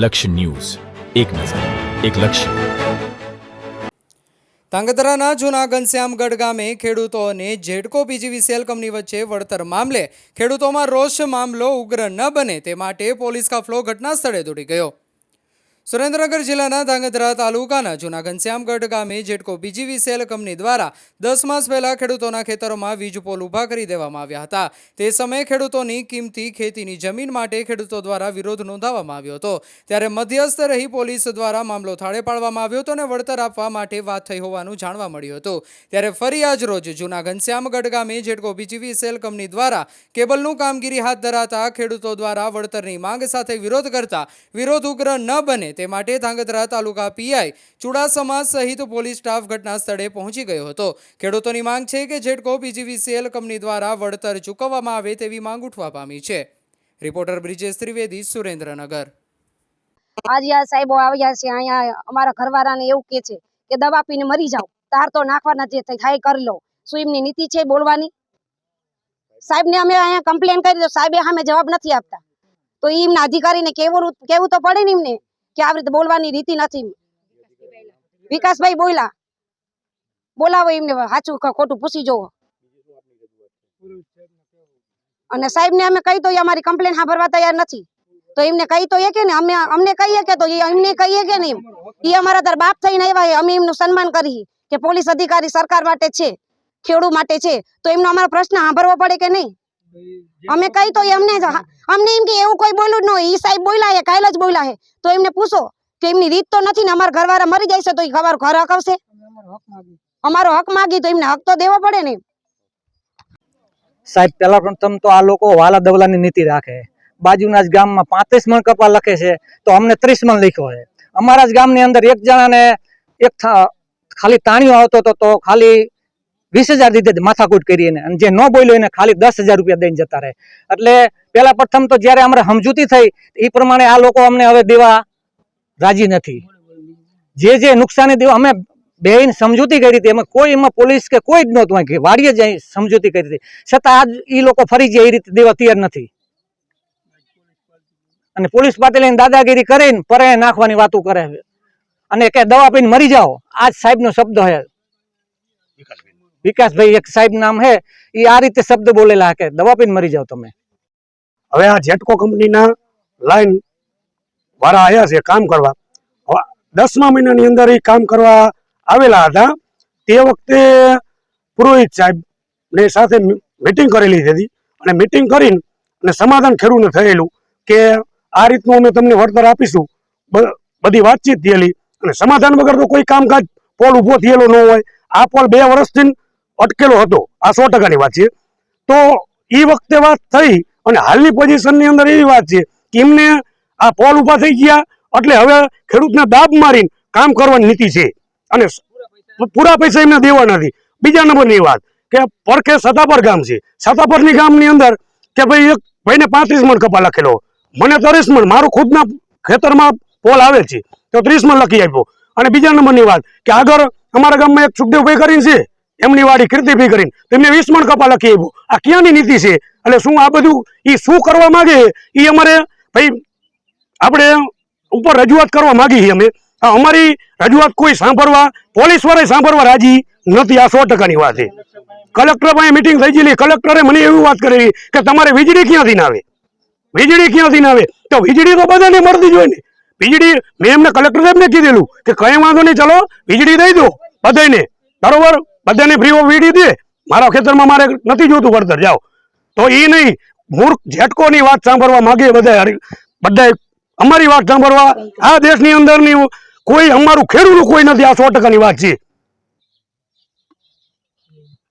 લક્ષ્ય ન્યૂઝ. એક નજર, એક લક્ષ્ય. ધાંગધ્રાના જૂના ઘનશ્યામગઢ ગામે ખેડૂતો અને જેડકો પીજીવીસીએલ કંપની વચ્ચે વળતર મામલે ખેડૂતોમાં રોષ મામલો ઉગ્ર ન બને તે માટે પોલીસ કાફલો ઘટના સ્થળે દોડી ગયો. સુરેન્દ્રનગર જિલ્લાના ધાંગધ્રા તાલુકાના જૂના ઘનશ્યામગઢ ગામે જેડકો પીજીવીસીએલ કંપની દ્વારા દસ માસ પહેલા ખેડૂતોના ખેતરોમાં વીજ પોલ ઊભા કરી દેવામાં આવ્યા હતા. તે સમયે ખેડૂતોની કિંમતી ખેતીની જમીન માટે ખેડૂતો દ્વારા વિરોધ નોંધાવવામાં આવ્યો હતો. ત્યારે મધ્યસ્થ રહી પોલીસ દ્વારા મામલો થાળે પાડવામાં આવ્યો હતો અને વળતર આપવા માટે વાત થઈ હોવાનું જાણવા મળ્યું હતું. ત્યારે ફરી આજ રોજ જૂના ઘનશ્યામગઢ ગામે જેડકો બીજીવીસીએલ કંપની દ્વારા કેબલનું કામગીરી હાથ ધરાતા ખેડૂતો દ્વારા વળતરની માંગ સાથે વિરોધ કરતા વિરોધ ઉગ્ર ન બને તે માટે ધાંગધ્રા તાલુકા પીઆઈ ચુડાસમા સહિત પોલીસ સ્ટાફ ઘટના સ્થળે પહોંચી ગયો હતો. ખેડૂતોની માંગ છે કે જેટકો પીજીવીસીએલ કંપની દ્વારા વળતર ચૂકવવામાં આવે તેવી માંગ ઉઠવા પામી છે. રિપોર્ટર બ્રિજેશ ત્રિવેદી, સુરેન્દ્રનગર. આજે આ સાહેબો આવ્યા છે, અહીંયા અમારા ઘરવાળાને એવું કે છે કે દવા પીને મરી જાઓ તાર તો નાખવાના જે થાય કરી લો. શું એમની નીતિ છે બોલવાની? સાહેબને અમે અહીંયા કમ્પ્લેન કરી દો સાહેબે સામે જવાબ નથી આપતા. તો એમના અધિકારીને કેવું કેવું તો પડે ને એમને? કે આવી રીતે બોલવાની રીતિ નથી. વિકાસભાઈ બોલ્યા. બોલાવો એમને સાચું ખોટું પૂછી જોવો. અને સાહેબને અમે કહી તો અમારી કમ્પ્લેન સાંભળવા તૈયાર નથી. તો એમને કહી તો એ કે ને, અમે, અમને કહીએ કે તો એમને કહીએ કે નહીં એ અમારા તાર બાપ થઈને આવ્યા. અમે એમનું સન્માન કરી કે પોલીસ અધિકારી સરકાર માટે છે, ખેડૂત માટે છે. તો એમનો અમારો પ્રશ્ન સાંભળવો પડે કે નહીં? અમે કહી તો એમને અમને જ અમને એમ કે એવું કોઈ બોલ્યું જ ન હોય. ઈ સાહેબ બોલ્યા હે કાલે જ બોલ્યા હે તો એમને પૂછો કે એમની રીત તો નથી ને અમારા ઘરવાળા મરી જાય છે તો ઈ ખબર ઘર હકવશે? અમારો હક માગી તો એમને હક તો દેવો પડે ને. સાહેબ પેલા પ્રથમ તો આ લોકો વાલા દવલાની નીતિ રાખે. બાજુના જ ગામમાં પાંત્રીસ મણ કપા લખે છે તો અમને ત્રીસ મણ લખ્યો છે. અમારા જ ગામની અંદર એક જણાને એક થા- ખાલી તાણીઓ આવતો હતો તો ખાલી વીસ હજાર દીધે માથાકૂટ કરીને અને જે ન બોલ્યો એને ખાલી દસ હજાર રૂપિયા દઈને જતા રહે. એટલે પેલા પ્રથમ તો જયારે અમારે સમજૂતી થઈ એ પ્રમાણે આ લોકો અમને હવે દેવા રાજી નથી. જે જે નુકસાની દેવા, અમે બેન સમજૂતી કરી હતી. એમાં કોઈ એમાં પોલીસ કે કોઈ જ નહોતું કે વાડીએ જ સમજૂતી કરી હતી. છતાં આજ ઈ લોકો ફરી જે એ રીતે દેવા તૈયાર નથી. અને પોલીસ પાસે લઈને દાદાગીરી કરીને પરે નાખવાની વાતો કરે. અને કે દવા પીને મરી જાઓ. આજ સાહેબ નો શબ્દ હે. વિકાસભાઈ એક સાહેબ નામ હે એ આ રીતે શબ્દ બોલેલા કે દવા પીને મરી જાવ તમે. હવે આ જેટકો કંપનીના લાઈન વાળા આવ્યા છે કામ કરવા. દસમા મહિનાની અંદર એ કામ કરવા આવેલા હતા. તે વખતે પુરોહિત સાહેબ ને સાથે મિટિંગ કરેલી હતી. અને મિટિંગ કરીને અને સમાધાન ખેડૂને થયેલું કે આ રીતનું અમે તમને વળતર આપીશું. બધી વાતચીત થયેલી. અને સમાધાન વગર તો કોઈ કામકાજ, પોલ ઊભો થયેલો ન હોય. આ પોલ બે વર્ષથી અટકેલો હતો. આ સો ટકાની વાત છે. તો એ વખતે વાત થઈ અને હાલની પોઝિશનની અંદર એવી વાત છે કે એમને આ પોલ ઊભા થઈ ગયા એટલે હવે ખેડૂતને દાબ મારીને કામ કરવાની નીતિ છે. અને પૂરા પૈસા એમને દેવા નથી. બીજા નંબરની વાત કે પરખે સતાપર ગામ છે. સતાપરની ગામની અંદર કે ભાઈ એક ભાઈને પાંત્રીસ મણ કપા લખેલો. મને ત્રીસ મણ, મારું ખુદના ખેતરમાં પોલ આવે છે. તો ત્રીસ મણ લખી આપ્યો. અને બીજા નંબરની વાત કે આગળ અમારા ગામમાં એક સુખદેવભાઈ કરીને છે. એમની વાડી કીર્તિભાઈ કરીને તેમને વીસ કપા લખી આપ્યું આ ક્યાંની નીતિ છે? એટલે શું આ બધું એ શું કરવા માંગે? એ અમારે ભાઈ આપણે ઉપર રજૂઆત કરવા માગી અમે. અમારી રજૂઆત કોઈ સાંભળવા, પોલીસવાળા સાંભળવા રાજી નથી. આ સો ટકાની વાત કલેક્ટર પાસે મિટિંગ થઈ ગયેલી. કલેક્ટરે મને એવી વાત કરેલી કે તમારે વીજળી ક્યાંથી ના આવે? વીજળી ક્યાંથી ના આવે? તો વીજળી તો બધાને મળતી જોઈએ ને. વીજળી મેં એમને કલેક્ટર સાહેબને કીધેલું કે કઈ વાંધો નહીં, ચલો વીજળી દઈ દો બધાને બરોબર? બધાને ફ્રી ઓફ વીડી દે. મારા ખેતરમાં મારે નથી જોતું વળતર. જાઓ. તો એ નહીં, મૂર્ખ ઝેટકોની વાત સાંભળવા માંગે બધા બધા અમારી વાત સાંભળવા. આ દેશની અંદરની કોઈ અમારું ખેડૂતનું કોઈ નથી. આ સો ટકાની વાત છે.